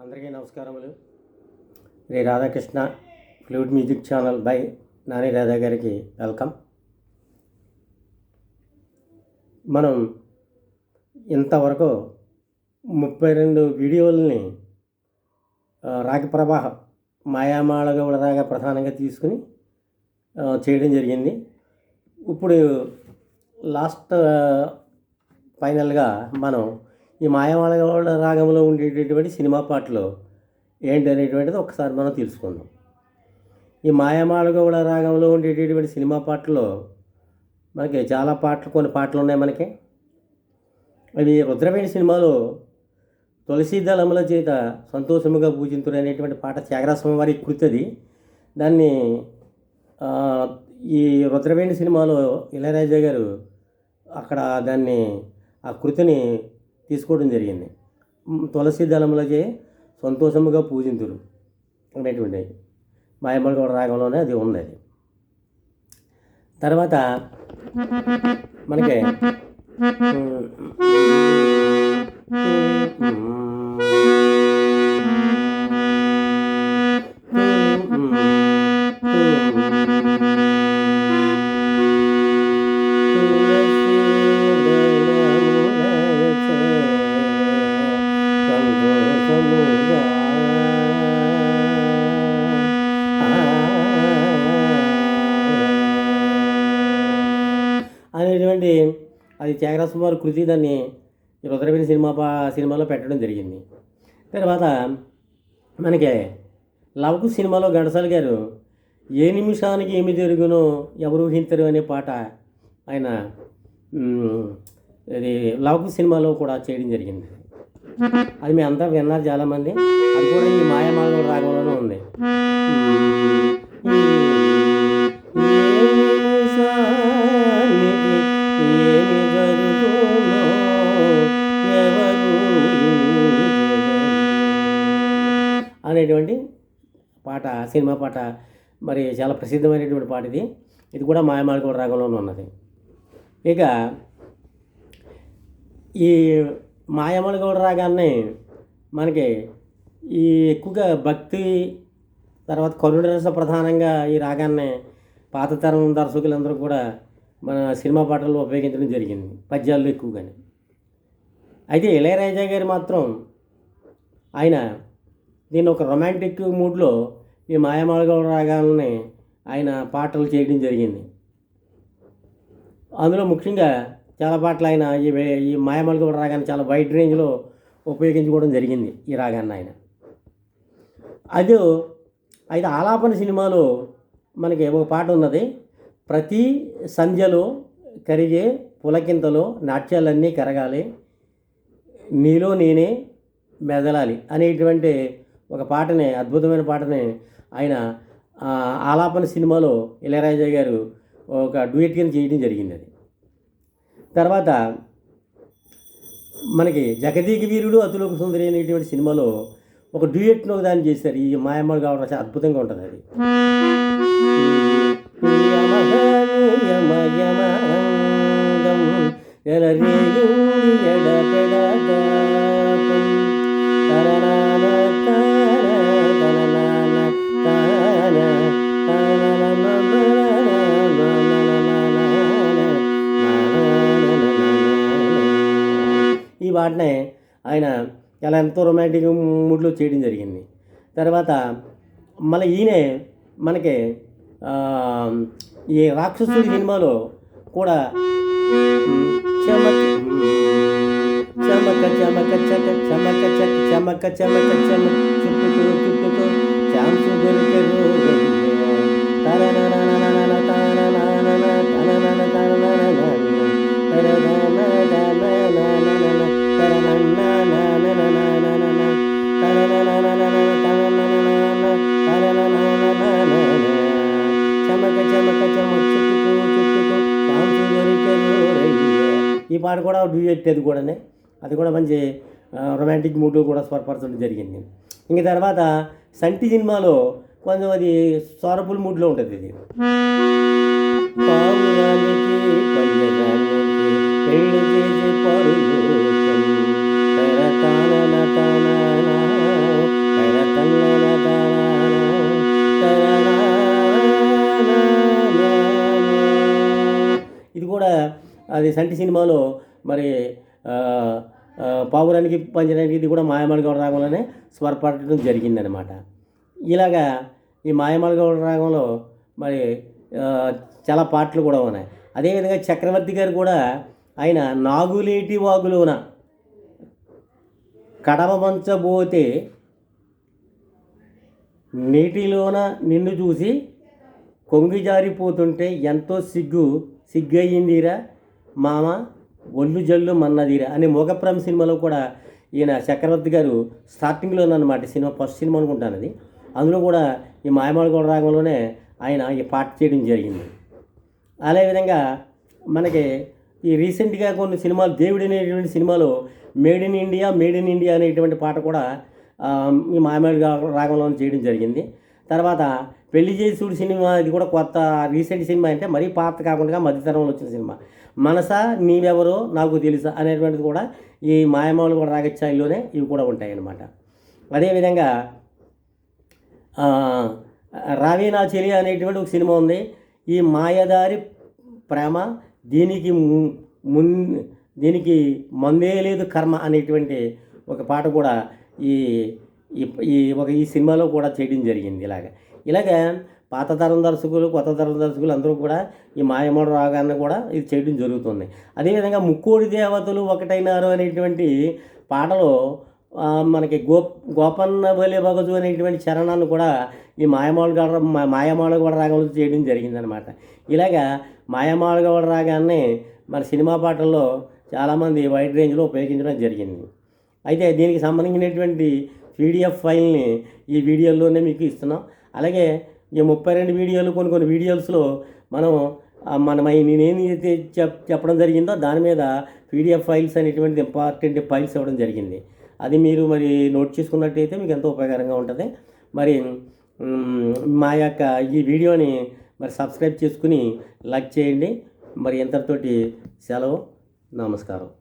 అందరికీ నమస్కారములు. Shri Radhakrishna flute music channel by Nani Radha గారికి వెల్కమ్. మనం ఇంతవరకు ముప్పై రెండు వీడియోలని ఆ, రాగి ప్రవాహ మాయామాళగౌడ ప్రధానంగా తీసుకుని చేయడం జరిగింది. ఇప్పుడు లాస్ట్ ఫైనల్గా మనం ఈ మాయమాళగౌడ రాగంలో ఉండేటటువంటి సినిమా పాటలు ఏంటి అనేటువంటిది ఒకసారి మనం తెలుసుకుందాం. ఈ మాయమాళగౌడ రాగంలో ఉండేటటువంటి సినిమా పాటల్లో మనకి చాలా పాటలు కొన్ని పాటలు ఉన్నాయి మనకి. అవి రుద్రవేణి సినిమాలో తులసీదళముల చేత సంతోషముగా పూజింతుడు అనేటువంటి పాట త్యాగరాస్వామి వారి కృతది. దాన్ని ఈ రుద్రవేణి సినిమాలో ఇళయరాజా గారు అక్కడ దాన్ని ఆ కృతిని తీసుకోవడం జరిగింది. తులసి దళములచే సంతోషముగా పూజింతురు అనేటువంటి మాయమలగౌడ రాగంలోనే అది ఉంది అది తర్వాత మనకి అనేటువంటి అది త్యాగరాజస్వామి వారి కృతి దాన్ని ఈ రుద్రవేణి సినిమా పా సినిమాలో పెట్టడం జరిగింది. తర్వాత మనకి లవకు సినిమాలో ఘంటసాల గారు ఏ నిమిషానికి ఏమి జరుగునో ఎవరు ఊహించరు అనే పాట ఆయన ఇది లవకు సినిమాలో కూడా చేయడం జరిగింది. అది మీ అంతా విన్నారు చాలామంది. అది కూడా ఈ మాయమాల రాగంలోనే ఉంది. పాట సినిమా పాట మరి చాలా ప్రసిద్ధమైనటువంటి పాట ఇది. ఇది కూడా మాయమాళగౌడ రాగంలోనే ఉన్నది. ఇక ఈ మాయమాళగౌడ రాగాన్ని మనకి ఈ ఎక్కువగా భక్తి తర్వాత కరుణ రస ప్రధానంగా ఈ రాగాన్ని పాత తరం దర్శకులందరూ కూడా మన సినిమా పాటల్లో ఉపయోగించడం జరిగింది. పద్యాల్లో ఎక్కువగానే. అయితే ఇళయరాజా గారు మాత్రం ఆయన దీన్ని ఒక రొమాంటిక్ మూడ్లో ఈ మాయమాళగౌడ రాగాలని ఆయన పాటలు చేయడం జరిగింది. అందులో ముఖ్యంగా చాలా పాటలు ఆయన ఈ ఈ మాయమాళగౌడ రాగాన్ని చాలా వైడ్ రేంజ్లో ఉపయోగించుకోవడం జరిగింది ఈ రాగాన్ని ఆయన. అది అయితే ఆలాపన సినిమాలో మనకి ఒక పాట ఉన్నది. ప్రతి సంధ్యలో కరిగే పులకింతలో నాట్యాలన్నీ కరగాలి నీలో నేనే మెదలాలి అనేటువంటి ఒక పాటని అద్భుతమైన పాటని ఆయన ఆలాపన సినిమాలో ఇళయరాజా గారు ఒక డ్యూయట్ కింద చేయడం జరిగింది అది తర్వాత మనకి జగదీక వీరుడు అతులోక సుందరి అనేటువంటి సినిమాలో ఒక డ్యూయట్ను ఒక దాన్ని చేశారు ఈ మాయమ్మలు కావడం చాలా అద్భుతంగా ఉంటుంది అది యమ ఆయన చాలా ఎంతో రొమాంటిక్ మూడ్లో చేయడం జరిగింది. తర్వాత మళ్ళీ ఈయనే మనకి ఈ రాక్షసుడి సినిమాలో కూడా చమక్ చమక చమక చమక చక చమక చమక చమక చుట్టుకో చుట్టుకో ఛాన్సు దొరికే రోజు. ఈ పాట కూడా డ్యూయెట్ అది కూడానే. అది కూడా మంచి రొమాంటిక్ మూడ్ కూడా స్వరపరచడం జరిగింది. ఇంక తర్వాత సంటి సినిమాలో కొంచెం అది సారఫుల్ మూడ్లో ఉంటుంది ఇది. ఇది కూడా అది సంటి సినిమాలో మరి పావురానికి పంచడానికి ఇది కూడా మాయమలగౌడ రాగంలోనే స్వరపడటం జరిగిందనమాట ఇలాగా ఈ మాయమలగౌడ రాగంలో మరి చాలా పాటలు కూడా ఉన్నాయి. అదేవిధంగా చక్రవర్తి గారు కూడా ఆయన నాగులేటి వాగులోన కడవ మంచబోతే నీటిలోన నిన్ను చూసి కొంగి జారిపోతుంటే ఎంతో సిగ్గు సిగ్గయ్యిందిరా మామ ఒళ్ళు జల్లు మన్నదిరా అనే మోగప్రామ సినిమాలో కూడా ఈయన చక్రవర్తి గారు స్టార్టింగ్లో అనమాట సినిమా ఫస్ట్ సినిమా అనుకుంటాను అది. అందులో కూడా ఈ మాయమాలగూడ రాగంలోనే ఆయన ఈ పాట చేయడం జరిగింది. అదేవిధంగా మనకి ఈ రీసెంట్గా కొన్ని సినిమాలు దేవుడు అనేటువంటి సినిమాలో made in India made in India అనేటువంటి పాట కూడా ఈ మాయమేడు రాగంలో చేయడం జరిగింది. తర్వాత పెళ్ళి చేసుడు సినిమా ఇది కూడా కొత్త రీసెంట్ సినిమా అంటే మరీ పాత కాకుండా మధ్యతరంలో వచ్చిన సినిమా. మనసా నీవెవరో నాకు తెలుసా అనేటువంటిది కూడా ఈ మాయమాలు కూడా రాగచ్చాయిలోనే ఇవి కూడా ఉంటాయి అన్నమాట అదేవిధంగా ఆ, రావే నా చెలి అనేటువంటి ఒక సినిమా ఉంది. ఈ మాయదారి ప్రేమ దీనికి ము- మున్ దీనికి మందే లేదు కర్మ అనేటువంటి ఒక పాట కూడా ఈ ఈ- ఈ ఒక ఈ సినిమాలో కూడా చేయడం జరిగింది ఇలాగ. ఇలాగ పాత తరం దర్శకులు కొత్త తరం దర్శకులు అందరూ కూడా ఈ మాయమోడ రాగాన్ని కూడా ఇది చేయడం జరుగుతుంది. అదేవిధంగా ముక్కోడి దేవతలు ఒకటైనారు అనేటువంటి పాటలో మనకి గో గోపన్న బలే భగజు అనేటువంటి చరణాన్ని కూడా ఈ మాయమాళగడ మాయమాళగడ రాగంలో చేయడం జరిగిందనమాట ఇలాగా మాయమాళగడ రాగాన్ని మన సినిమా పాటల్లో చాలామంది వైడ్ రేంజ్లో ఉపయోగించడం జరిగింది. అయితే దీనికి సంబంధించినటువంటి పీడిఎఫ్ ఫైల్ని ఈ వీడియోలోనే మీకు ఇస్తున్నాం. అలాగే ఈ ముప్పై రెండు వీడియోలు కొన్ని కొన్ని వీడియోస్లో మనం ఆ, మనం అయి చెప్ చెప్పడం జరిగిందో దాని మీద పీడిఎఫ్ ఫైల్స్ అనేటువంటి ఇంపార్టెంట్ ఫైల్స్ ఇవ్వడం జరిగింది. అది మీరు మరి నోట్ చేసుకున్నట్టయితే మీకు ఎంతో ఉపయోగకరంగా ఉంటుంది. మరి మా యొక్క ఈ వీడియోని మరి సబ్స్క్రైబ్ చేసుకుని లైక్ చేయండి. మరి ఇంతటితోటి సెలవు. నమస్కారం.